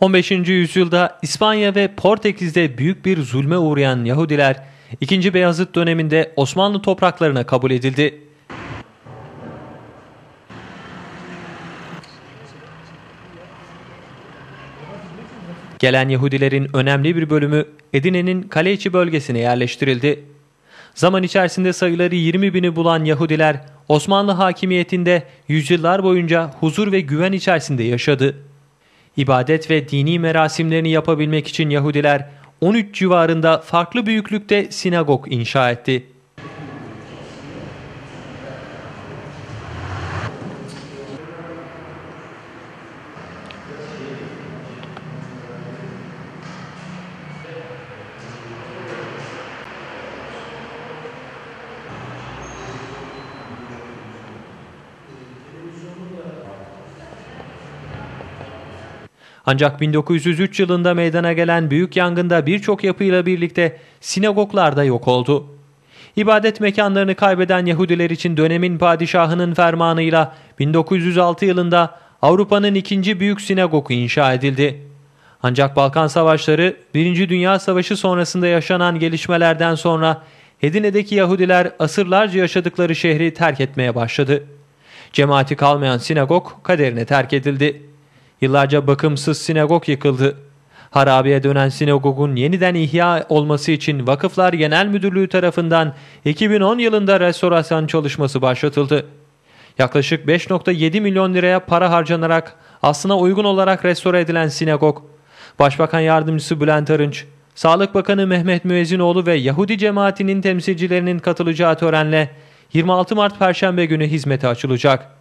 15. yüzyılda İspanya ve Portekiz'de büyük bir zulme uğrayan Yahudiler 2. Beyazıt döneminde Osmanlı topraklarına kabul edildi. Gelen Yahudilerin önemli bir bölümü Edine'nin kale içi bölgesine yerleştirildi. Zaman içerisinde sayıları 20 bini bulan Yahudiler Osmanlı hakimiyetinde yüzyıllar boyunca huzur ve güven içerisinde yaşadı. İbadet ve dini merasimlerini yapabilmek için Yahudiler 13 civarında farklı büyüklükte sinagog inşa etti. Ancak 1903 yılında meydana gelen büyük yangında birçok yapıyla birlikte sinagoglar da yok oldu. İbadet mekanlarını kaybeden Yahudiler için dönemin padişahının fermanıyla 1906 yılında Avrupa'nın ikinci büyük sinagogu inşa edildi. Ancak Balkan Savaşları, 1. Dünya Savaşı sonrasında yaşanan gelişmelerden sonra Edine'deki Yahudiler asırlarca yaşadıkları şehri terk etmeye başladı. Cemaati kalmayan sinagog kaderine terk edildi. Yıllarca bakımsız sinagog yıkıldı. Harabiye dönen sinagogun yeniden ihya olması için Vakıflar Genel Müdürlüğü tarafından 2010 yılında restorasyon çalışması başlatıldı. Yaklaşık 5.7 milyon liraya para harcanarak aslına uygun olarak restore edilen sinagog, Başbakan Yardımcısı Bülent Arınç, Sağlık Bakanı Mehmet Müezzinoğlu ve Yahudi cemaatinin temsilcilerinin katılacağı törenle 26 Mart Perşembe günü hizmete açılacak.